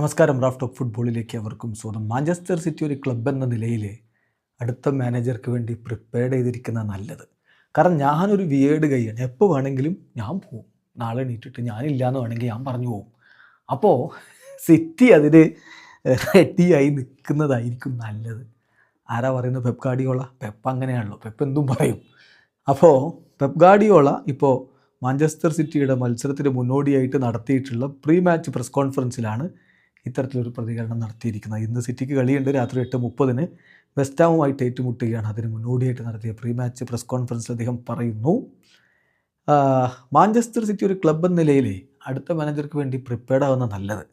നമസ്കാരം raft of ഫുട്ബോളിലേക്ക് അവർക്കും സ്വാഗതം. മാഞ്ചസ്റ്റർ സിറ്റി ഒരു ക്ലബ് എന്ന നിലയിൽ അടുത്ത മാനേജർക്ക് വേണ്ടി പ്രിപ്പയർഡ് ചെയ്തിരിക്കുന്ന നല്ലത്. കാരണം ഞാനൊരു വിയേഡ് കൈയാണ് എപ്പോൾ വേണമെങ്കിലും ഞാൻ പോവും. നാളെ എണീറ്റിട്ട് ഞാനില്ല എന്ന് വേണമെങ്കിൽ ഞാൻ പറഞ്ഞു പോവും. അപ്പോൾ സിറ്റി അതിന് റെഡിയായി നിൽക്കുന്നതായിരിക്കും നല്ലത്. ആരാ പറയുന്നത്? പെപ് ഗാഡിയോള പെപ്പ് അങ്ങനെയാണല്ലോ. പെപ്പ് എന്തും പറയും. അപ്പോൾ പെപ് ഗാഡിയോള ഇപ്പോൾ മാഞ്ചസ്റ്റർ സിറ്റിയുടെ മത്സരത്തിന് മുന്നോടിയായിട്ട് നടത്തിയിട്ടുള്ള പ്രീ മാച്ച് പ്രസ് കോൺഫറൻസിലാണ് ഇത്തരത്തിലൊരു പ്രതികരണം നടത്തിയിരിക്കുന്നത്. ഇന്ന് സിറ്റിക്ക് കളിയുണ്ട്. രാത്രി എട്ട് മുപ്പതിന് വെസ്റ്റാമുമായിട്ട് ഏറ്റുമുട്ടുകയാണ്. അതിന് മുന്നോടിയായിട്ട് നടത്തിയ പ്രീ മാച്ച് പ്രസ് കോൺഫറൻസിൽ അദ്ദേഹം പറയുന്നു മാഞ്ചസ്റ്റർ സിറ്റി ഒരു ക്ലബ് എന്ന നിലയിൽ അടുത്ത മാനേജർക്ക് വേണ്ടി പ്രിപ്പയർഡ് ആവുന്ന നല്ലത്.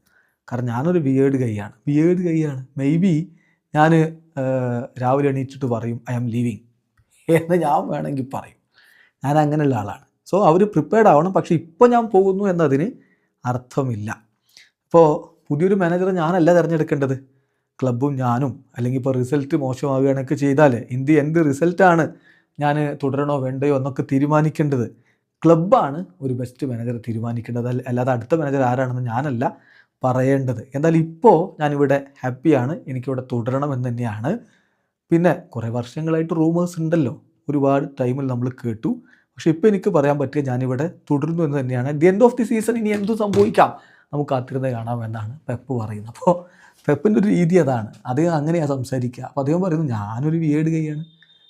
കാരണം ഞാനൊരു വിയേഡ് കൈയാണ് വിയേഡ് കൈയാണ് മേ ബി ഞാൻ രാവിലെ എണീറ്റിട്ട് പറയും ഐ ആം ലീവിങ് എന്ന് ഞാൻ വേണമെങ്കിൽ പറയും. ഞാൻ അങ്ങനെയുള്ള ആളാണ്. സോ അവർ പ്രിപ്പയർഡ് ആവണം. പക്ഷേ ഇപ്പോൾ ഞാൻ പോകുന്നു എന്നതിന് അർത്ഥമില്ല. ഇപ്പോൾ പുതിയൊരു മാനേജറെ ഞാനല്ല തിരഞ്ഞെടുക്കേണ്ടത്. ക്ലബും ഞാനും അല്ലെങ്കിൽ ഇപ്പോൾ റിസൾട്ട് മോശമാവുകയാണൊക്കെ ചെയ്താൽ ഇന്ത്യ എന്ത് റിസൾട്ടാണ് ഞാൻ തുടരണോ വേണ്ടയോ എന്നൊക്കെ തീരുമാനിക്കേണ്ടത്. ക്ലബ്ബാണ് ഒരു ബെസ്റ്റ് മാനേജർ തീരുമാനിക്കേണ്ടത്. അല്ല- അല്ലാതെ അടുത്ത മാനേജർ ആരാണെന്ന് ഞാനല്ല പറയേണ്ടത്. എന്നാൽ ഇപ്പോൾ ഞാനിവിടെ ഹാപ്പിയാണ് എനിക്കിവിടെ തുടരണം എന്ന് തന്നെയാണ്. പിന്നെ കുറേ വർഷങ്ങളായിട്ട് റൂമേഴ്സ് ഉണ്ടല്ലോ. ഒരുപാട് ടൈമിൽ നമ്മൾ കേട്ടു. പക്ഷേ ഇപ്പോൾ എനിക്ക് പറയാൻ പറ്റുക ഞാനിവിടെ തുടരുന്നു എന്ന് തന്നെയാണ്. The end of the season ഇനി എന്തു സംഭവിക്കാം. നമുക്ക് കാത്തിരുന്ന് കാണാം എന്നാണ് പെപ്പ് പറയുന്നത്. അപ്പോൾ പെപ്പിന്റെ ഒരു രീതി അതാണ്. അദ്ദേഹം അങ്ങനെയാണ് സംസാരിക്കുക. അപ്പോൾ അദ്ദേഹം പറയുന്നു ഞാനൊരു വിയേഡ് കൈയാണ്.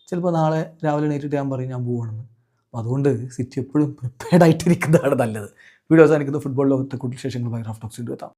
ചിലപ്പോൾ നാളെ രാവിലെ എണീറ്റിട്ട് ഞാൻ പറയും ഞാൻ പോകണമെന്ന് അപ്പോൾ അതുകൊണ്ട് സിറ്റി എപ്പോഴും പ്രിപ്പയർഡ് ആയിട്ടിരിക്കുന്നതാണ് നല്ലത്. വീഡിയോ അവസാനിക്കുന്ന. ഫുട്ബോൾ ലോകത്തെ കൂടുതൽ വിശേഷങ്ങളുമായി ടോക്സിന്റെ എത്താം.